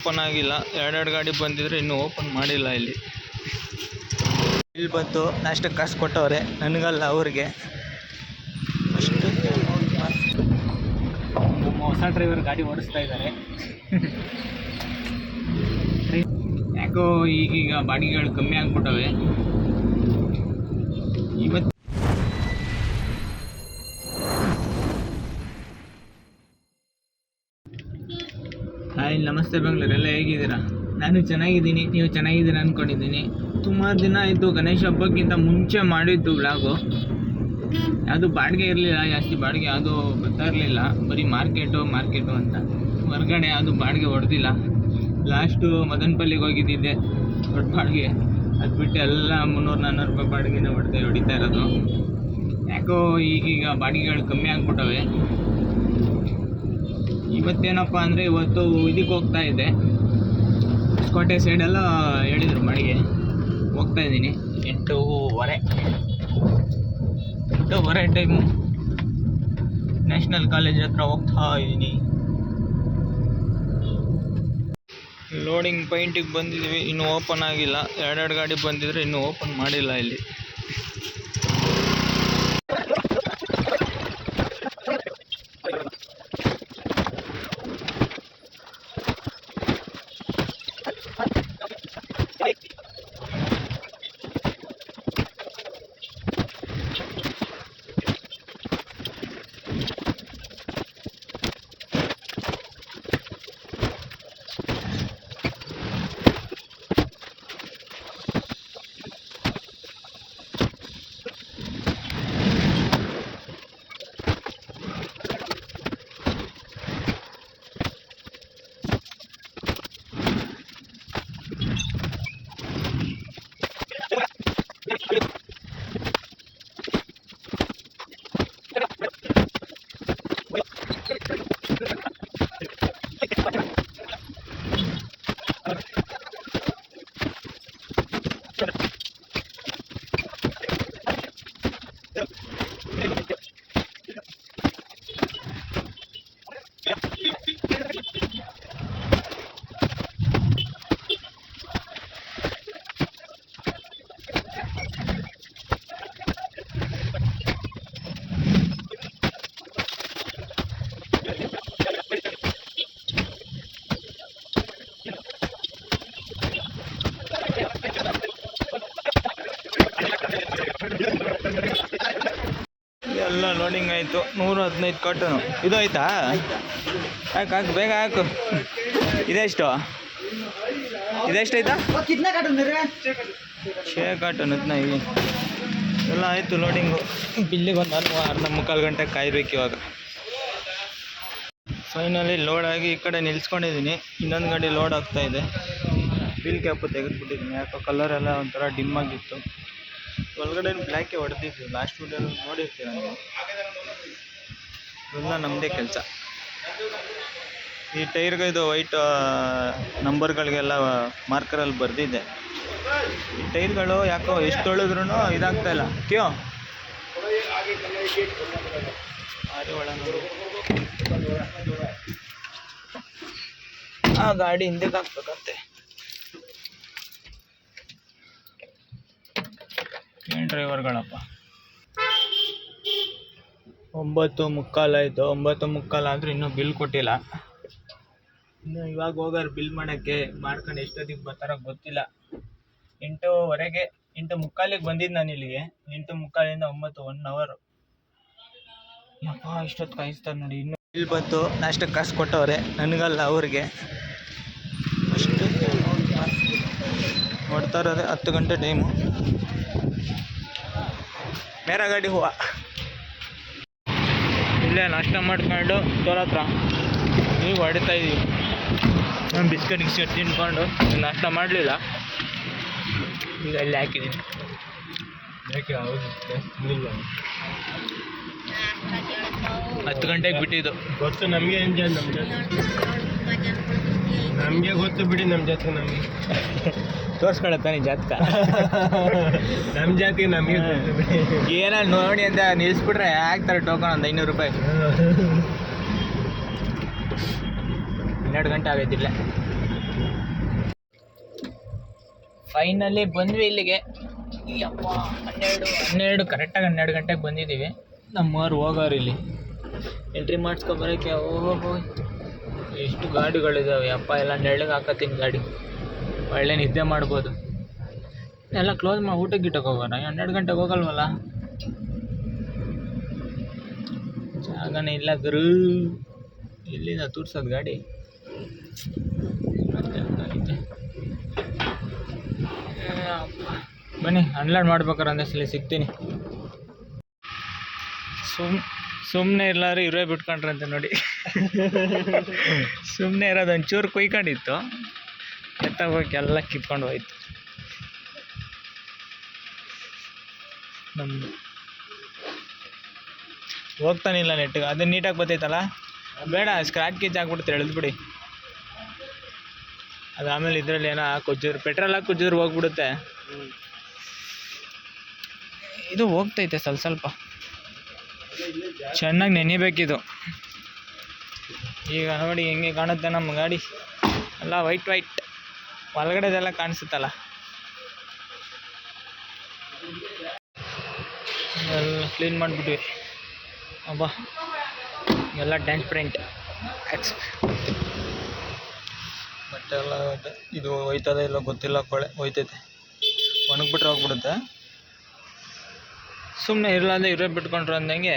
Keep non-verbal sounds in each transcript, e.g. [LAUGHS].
Open ಆಗಿಲ್ಲ. ಎರಡೆರಡು ಗಾಡಿ ಬಂದಿದ್ರೆ ಇನ್ನೂ ಓಪನ್ ಮಾಡಿಲ್ಲ ಇಲ್ಲಿ. ಇಲ್ಲಿ ಬಂತು ನಾಷ್ಟಕ್ಕೆ ಕಾಸು ಕೊಟ್ಟವ್ರೆ. ನನಗಲ್ಲ ಅವ್ರಿಗೆ. ಅಷ್ಟು ಹೊಸ ಡ್ರೈವರ್ ಗಾಡಿ ಓಡಿಸ್ತಾ ಇದ್ದಾರೆ. ಯಾಕೋ ಈಗೀಗ ಬಾಡಿಗೆಗಳು ಕಮ್ಮಿ ಆಗ್ಬಿಟ್ಟವೆ. ಇವತ್ತು ಹಾಯ್ ನಮಸ್ತೆ ಬೆಂಗಳೂರು ಎಲ್ಲ ಹೇಗಿದ್ದೀರಾ? ನಾನು ಚೆನ್ನಾಗಿದ್ದೀನಿ, ನೀವು ಚೆನ್ನಾಗಿದ್ದೀರಾ ಅಂದ್ಕೊಂಡಿದ್ದೀನಿ ಸುಮಾರು ದಿನ ಆಯಿತು, ಗಣೇಶ ಹಬ್ಬಕ್ಕಿಂತ ಮುಂಚೆ ಮಾಡಿದ್ದು ವ್ಲಾಗು. ಅದು ಬಾಡಿಗೆ ಇರಲಿಲ್ಲ, ಜಾಸ್ತಿ ಬಾಡಿಗೆ ಅದು ಬರ್ತಾ ಇರಲಿಲ್ಲ ಬರೀ ಮಾರ್ಕೆಟು ಮಾರ್ಕೆಟು ಅಂತ. ಹೊರಗಡೆ ಅದು ಬಾಡಿಗೆ ಹೊಡೆದಿಲ್ಲ. ಲಾಸ್ಟು ಮದನಪಲ್ಲಿಗೆ ಹೋಗಿದ್ದಿದ್ದೆ, ದೊಡ್ಡ ಬಾಡಿಗೆ. ಅದು ಬಿಟ್ಟು ಎಲ್ಲ ಮುನ್ನೂರು ನಾನ್ನೂರು ರೂಪಾಯಿ ಬಾಡಿಗೆನೇ ಹೊಡೆದೇ ಹೊಡಿತಾ ಇರೋದು. ಯಾಕೋ ಈಗೀಗ ಬಾಡಿಗೆಗಳು ಕಮ್ಮಿ ಆಗ್ಬಿಟ್ಟವೆ. ಇವತ್ತೇನಪ್ಪ ಅಂದರೆ ಇವತ್ತು ಇದಕ್ಕೆ ಹೋಗ್ತಾ ಇದ್ದೆ. ಹೊಸಕೋಟೆ ಸೈಡೆಲ್ಲ ಹೇಳಿದರು ಮಡಿಗೆ ಹೋಗ್ತಾ ಇದ್ದೀನಿ. ಎಂಟೂವರೆ. ಎಂಟೂವರೆ ಟೈಮು ನ್ಯಾಷನಲ್ ಕಾಲೇಜ್ ಹತ್ರ ಹೋಗ್ತಾ ಇದ್ದೀನಿ. ಲೋಡಿಂಗ್ ಪಾಯಿಂಟಿಗೆ ಬಂದಿದ್ದೀವಿ. ಇನ್ನೂ ಓಪನ್ ಆಗಿಲ್ಲ. ಎರಡೆರಡು ಗಾಡಿ ಬಂದಿದ್ರೆ ಇನ್ನೂ ಓಪನ್ ಮಾಡಿಲ್ಲ ಇಲ್ಲಿ ಎಲ್ಲ ಆಯಿತು ನೂರ ಹದಿನೈದು ಕಟ್ಟನು ಇದು ಆಯ್ತಾ? ಹಾಕು ಹಾಕು ಬೇಗ ಹಾಕು. ಇದೆಷ್ಟು? ಇದೆಷ್ಟು ಆಯ್ತಾ ಕಾಟನ್ ಹದಿನೈದು ಎಲ್ಲ ಆಯಿತು ಲೋಡಿಂಗು ಬಿಲ್ಲಿಗೆ ಒಂದು ಅರ್ಧ ಅರ್ಧ ಮುಕ್ಕಾಲು ಗಂಟೆ ಕಾಯ್ಬೇಕು ಇವಾಗ. ಫೈನಲಿ ಲೋಡಾಗಿ ಆಗಿ ಈ ಕಡೆ ನಿಲ್ಸ್ಕೊಂಡಿದ್ದೀನಿ. ಇನ್ನೊಂದು ಗಾಡಿ ಲೋಡ್ ಆಗ್ತಾ ಇದೆ. ಬಿಲ್ ಕ್ಯಾಪು ತೆಗೆದುಬಿಟ್ಟಿದ್ದೀನಿ. ಯಾಕೋ ಕಲರ್ ಎಲ್ಲ ಒಂಥರ ಡಿಮ್ ಆಗಿತ್ತು. ಒಳಗಡೆ ಬ್ಲ್ಯಾಕೇ ಹೊಡೆದಿದ್ದು ಲಾಸ್ಟ್ ವಿಡಿಯೋಲಿ ನೋಡಿರ್ತೀರ ನೀವು. ಎಲ್ಲ ನಮ್ಮದೇ ಕೆಲಸ. ಈ ಟೈರ್ಗೆ ಇದು ವೈಟ್ ನಂಬರ್ಗಳಿಗೆಲ್ಲ ಮಾರ್ಕರಲ್ಲಿ ಬರೆದಿದ್ದೆ ಈ ಟೈರ್ಗಳು ಯಾಕೋ ಎಷ್ಟು ತೊಳೆದ್ರೂ ಇದಾಗ್ತಾ ಇಲ್ಲ. ಕ್ಯೋ. ಆ, ಗಾಡಿ ಹಿಂದಕ್ಕೆ ಹಾಕ್ಬೇಕಂತೆ. ಏನು ಡ್ರೈವರ್ಗಳಪ್ಪ ಒಂಬತ್ತು ಮುಕ್ಕಾಲಾಯಿತು ಒಂಬತ್ತು ಮುಕ್ಕಾಲು ಆದರೂ ಇನ್ನೂ ಬಿಲ್ ಕೊಟ್ಟಿಲ್ಲ. ಇನ್ನು ಇವಾಗ ಹೋಗೋರು ಬಿಲ್ ಮಾಡೋಕ್ಕೆ ಮಾಡ್ಕೊಂಡು ಎಷ್ಟೊತ್ತಿಗೆ ಬರ್ತಾರ ಗೊತ್ತಿಲ್ಲ. ಎಂಟೂವರೆಗೆ, ಎಂಟು ಮುಕ್ಕಾಲಿಗೆ ಬಂದಿದ್ದು ನಾನು ಇಲ್ಲಿಗೆ. ಎಂಟು ಮುಕ್ಕಾಲಿಂದ ಒಂಬತ್ತು ಒನ್ ಅವರು ಯಪ್ಪ, ಇಷ್ಟೊತ್ತು ಕಾಯಿಸ್ತಾರೆ ನೋಡಿ. ಇನ್ನು ಬಿಲ್ ಬಂತು. ನಾಷ್ಟಕ್ಕೆ ಕಾಸು ಕೊಟ್ಟವ್ರೆ. ನನಗಲ್ಲ ಅವ್ರಿಗೆ. ಅಷ್ಟು ನೋಡ್ತಾ ಹತ್ತು ಗಂಟೆ ಟೈಮು ಬೇರೆ ಗಾಡಿ ಹೂವ. ಇಲ್ಲೇ ನಾಷ್ಟ ಮಾಡ್ಕೊಂಡು ತೋರ ಹತ್ರ. ನೀವು ಹೊಡಿತಾ ಇದ್ದೀವಿ ನಾನು ಬಿಸ್ಕೆಟ್ ಗಿಸ್ಕೆಟ್ ತಿನ್ಕೊಂಡು ನಾಷ್ಟ ಮಾಡಲಿಲ್ಲ. ಈಗ ಅಲ್ಲಿ ಹಾಕಿದ್ದೀನಿ ಯಾಕೆ? ಹತ್ತು ಗಂಟೆಗೆ ಬಿಟ್ಟಿದ್ದು. ಗೊತ್ತು ನಮಗೆ ಎಂಜಾಯ್ ಜೊತೆ ನಮಗೆ ಗೊತ್ತು ಬಿಡಿ ನಮ್ಮ ಜಾತಕ [LAUGHS] ನಮಗೆ. ತೋರಿಸ್ಕೊಳತ್ತಾನೆ ಜಾತಕ? ನಮ್ಮ ಜಾತಿ ನಮಗೆ ಗೊತ್ತು ಬಿಡಿ. ಏನ ನೋಡಿ ಅಂತ ನಿಲ್ಲಿಸ್ಬಿಟ್ರೆ ಹಾಕ್ತಾರೆ ಟೋಕನ್ ಒಂದು ಐನೂರು ರೂಪಾಯಿ? ಹನ್ನೆರಡು ಗಂಟೆ ಆಗೈತಿಲ್ಲ ಫೈನಲಿ ಬಂದ್ವಿ ಇಲ್ಲಿಗೆ. ಯಪ್ಪ ಹನ್ನೆರಡು ಹನ್ನೆರಡು ಕರೆಕ್ಟಾಗಿ ಹನ್ನೆರಡು ಗಂಟೆಗೆ ಬಂದಿದ್ದೀವಿ. ನಮ್ಮವ್ರು ಹೋಗೋರು ಇಲ್ಲಿ. ಎಂಟ್ರಿ ಮಾಡಿಸ್ಕೊಬರೋಕ್ಕೆ ಓಹೋ ಎಷ್ಟು ಗಾಡಿಗಳಿದ್ದಾವೆ ಅಪ್ಪ ಎಲ್ಲ ನೆಳ್ಳಗೆ ಹಾಕತ್ತೀನಿ ಗಾಡಿ. ಒಳ್ಳೆ ನಿದ್ದೆ ಮಾಡ್ಬೋದು. ಎಲ್ಲ ಕ್ಲೋಸ್ ಮಾಡಿ ಊಟಕ್ಕೆ ಗಿಟಕ್ಕೆ ಹೋಗೋಣ? ಹನ್ನೆರಡು ಗಂಟೆಗೆ ಹೋಗಲ್ವಲ್ಲ? ಜಾಗನೇ ಇಲ್ಲ ಗುರು. ಎಲ್ಲಿಂದ ತೋರ್ಸೋದು ಗಾಡಿ. ಬನ್ನಿ ಅನ್ಲೋಡ್ ಮಾಡ್ಬೇಕಾರೆ ಒಂದೇ ಸಿಗ್ತೀನಿ. ಸುಮ್ ಸುಮ್ಮನೆ ಇರ್ಲಾರು ಇವರೇ ಬಿಟ್ಕೊಂಡ್ರಂತೆ ನೋಡಿ. [LAUGHS] ಸುಮ್ಮನೆ ಇರೋದು ಒಂಚೂರು ಕುಯ್ಕೊಂಡಿತ್ತು. ಎತ್ತಾಗೋಕೆ ಎಲ್ಲ ಕಿತ್ಕೊಂಡು ಹೋಯ್ತು. ನಮ್ಮ ಹೋಗ್ತಾನಿಲ್ಲ ನೆಟ್ಟಿಗೆ ಅದು ನೀಟಾಗಿ ಬತ್ತೈತಲ್ಲ ಬೇಡ ಸ್ಕ್ರಾಚ್ ಗೀಚ್ ಹಾಕ್ಬಿಡ್ತೀರಿ ಎಳೆದ್ಬಿಡಿ ಅದು ಆಮೇಲೆ ಇದರಲ್ಲಿ ಏನೋ ಕುಜ್ಜೂರು ಪೆಟ್ರೋಲ್ ಹಾಕಿ ಕುಜ್ಜೂರು ಹೋಗ್ಬಿಡುತ್ತೆ. ಇದು ಹೋಗ್ತೈತೆ ಸ್ವಲ್ಪ ಸ್ವಲ್ಪ. ಚೆನ್ನಾಗಿ ನೆನಿಬೇಕಿದು. ಈಗ ನೋಡಿ ಹೆಂಗೆ ಕಾಣುತ್ತೆ ನಮ್ಮ ಗಾಡಿ. ಎಲ್ಲ ವೈಟ್ ವೈಟ್ ಒಳಗಡೆದೆಲ್ಲ ಕಾಣಿಸುತ್ತಲ್ಲ. ಎಲ್ಲ ಕ್ಲೀನ್ ಮಾಡಿಬಿಟ್ವಿ. ಅಬ್ಬಾ. ಎಲ್ಲ ಡ್ಯಾನ್ಸ್ ಪ್ರಿಂಟ್ ಬಟ್ಟೆ ಎಲ್ಲ ಇದು ಹೋಯ್ತದ ಇಲ್ಲ ಗೊತ್ತಿಲ್ಲ ಕೊಳೆ ಹೋಯ್ತೈತೆ. ಒಣಗ್ಬಿಟ್ರೆ ಹೋಗ್ಬಿಡುತ್ತೆ? ಸುಮ್ಮನೆ ಇರಲಾರ್ದೆ ಇರೋ ಬಿಟ್ಕೊಂಡ್ರು ಅಂದಂಗೆ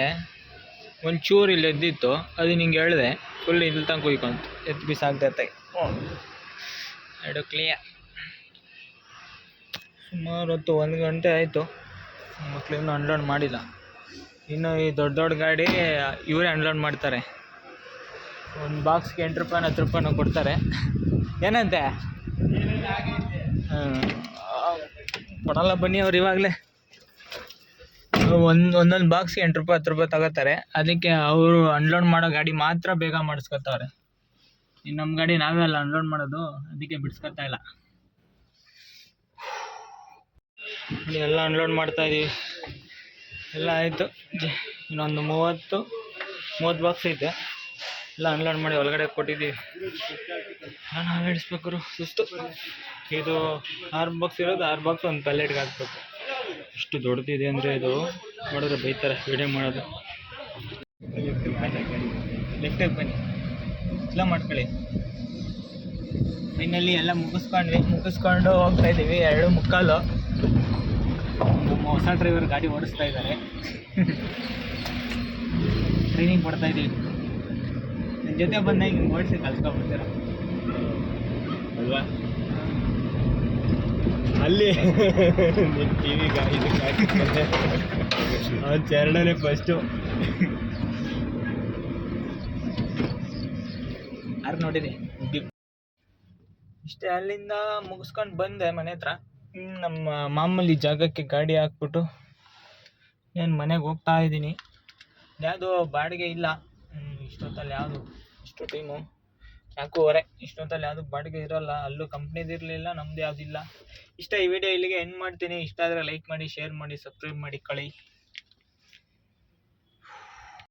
ಒಂಚೂರು ಇಲ್ಲಿ ಎದ್ದಿತ್ತು. ಅದು ನಿಂಗೆ ಹೇಳಿದೆ ಫುಲ್ ಇಲ್ಲಿ ತನಕ ಕುಯ್ಕೊಂತು. ಎದ್ದು ಬಿಸಾಕ್ತೈತೆ ಎರಡು ಕ್ಲಿಯರ್ ಸುಮಾರು ಹೊತ್ತು ಒಂದು ಗಂಟೆ ಆಯಿತು. ಮಕ್ಳು ಇನ್ನೂ ಅನ್ಲೋಡ್ ಮಾಡಿಲ್ಲ. ಇನ್ನು ಈ ದೊಡ್ಡ ದೊಡ್ಡ ಗಾಡಿ ಇವರೇ ಅನ್ಲೋಡ್ ಮಾಡ್ತಾರೆ. ಒಂದು ಬಾಕ್ಸ್ಗೆ ಎಂಟು ರೂಪಾಯಿ ಹತ್ತು ರೂಪಾಯಿನೋ ಕೊಡ್ತಾರೆ. ಏನಂತೆ? ಕೊಡಲ್ಲ ಬನ್ನಿ ಅವ್ರು ಇವಾಗಲೇ. ಒಂದು, ಒಂದೊಂದು ಬಾಕ್ಸ್ ಎಂಟು ರೂಪಾಯಿ, ಹತ್ತು ರೂಪಾಯಿ ತಗೋತಾರೆ. ಅದಕ್ಕೆ ಅವರು ಅನ್ಲೋಡ್ ಮಾಡೋ ಗಾಡಿ ಮಾತ್ರ ಬೇಗ ಮಾಡಿಸ್ಕೊತಾವ್ರೆ. ಇನ್ನು ನಮ್ಮ ಗಾಡಿ ನಾವೇ ಅಲ್ಲ ಅನ್ಲೋಡ್ ಮಾಡೋದು, ಅದಕ್ಕೆ ಬಿಡಿಸ್ಕೊತಾ ಇಲ್ಲ. ಎಲ್ಲ ಅನ್ಲೋಡ್ ಮಾಡ್ತಾ ಇದೀವಿ. ಎಲ್ಲ ಆಯಿತು. ಇನ್ನೊಂದು ಮೂವತ್ತು ಮೂವತ್ತು ಬಾಕ್ಸ್ ಐತೆ. ಎಲ್ಲ ಅನ್ಲೋಡ್ ಮಾಡಿ ಒಳಗಡೆ ಕೊಟ್ಟಿದ್ದೀವಿ. ನಾನು ಹಿಡಿಸ್ಬೇಕು ಸುಸ್ತು. ಇದು ಆರು ಬಾಕ್ಸ್ ಇರೋದು, ಆರು ಬಾಕ್ಸ್ ಒಂದು ಪ್ಯಾಲೆಟ್ಗೆ ಹಾಕ್ಬೇಕು. ಇಷ್ಟು ದೊಡ್ಡದಿದೆ ಅಂದರೆ ಇದು ನೋಡಿದ್ರೆ ಬೈತಾರೆ ವಿಡಿಯೋ ಮಾಡೋದು. ಲೆಫ್ಟ್ ಬನ್ನಿ. ಎಲ್ಲ ಮಾಡ್ಕೊಳ್ಳಿ. ಫೈನಲಿ ಎಲ್ಲ ಮುಗಿಸ್ಕೊಂಡ್ವಿ. ಮುಗಿಸ್ಕೊಂಡು ಹೋಗ್ತಾ ಇದ್ದೀವಿ ಎರಡು ಮುಕ್ಕಾಲು. ನಮ್ಮ ಹೊಸ ಡ್ರೈವರ್ ಗಾಡಿ ಓಡಿಸ್ತಾ ಇದ್ದಾರೆ. ಟ್ರೈನಿಂಗ್ ಕೊಡ್ತಾ ಇದ್ದೀವಿ ನನ್ನ ಜೊತೆ ಬಂದಾಗ ಹಿಂಗೆ ಓಡಿಸಿ ಕಲ್ತ್ಕೊಬಿಡ್ತೀರ ಅಲ್ವಾ? ಅಲ್ಲಿ. ಟಿ ವಿ ಅವ್ನು ಚರಣನೇ ಫಸ್ಟು ಯಾರು ನೋಡಿರಿ. ಇಷ್ಟೇ ಅಲ್ಲಿಂದ ಮುಗಿಸ್ಕೊಂಡು ಬಂದೆ ಮನೆ ಹತ್ರ. ನಮ್ಮ ಮಾಮೂಲಿ ಜಾಗಕ್ಕೆ ಗಾಡಿ ಹಾಕ್ಬಿಟ್ಟು ಏನು ಮನೆಗೆ ಹೋಗ್ತಾ ಇದ್ದೀನಿ. ಯಾವುದು ಬಾಡಿಗೆ ಇಲ್ಲ. ಇಷ್ಟೊತ್ತಲ್ಲಿ ಯಾವುದು? ಇಷ್ಟು ಟೈಮು ನಾಲ್ಕೂವರೆ ಇಷ್ಟೊತ್ತಲ್ಲಿ ಯಾವುದು ಬಾಡಿಗೆ ಇರೋಲ್ಲ, ಅಲ್ಲೂ ಕಂಪ್ನಿದು ಇರಲಿಲ್ಲ, ನಮ್ದು ಯಾವುದಿಲ್ಲ ಇಷ್ಟ ಈ ವಿಡಿಯೋ ಇಲ್ಲಿಗೆ ಎಂಡ್ ಮಾಡ್ತೀನಿ. ಇಷ್ಟ ಆದರೆ ಲೈಕ್ ಮಾಡಿ ಶೇರ್ ಮಾಡಿ ಸಬ್ಸ್ಕ್ರೈಬ್ ಮಾಡಿ, ಕಳಿ.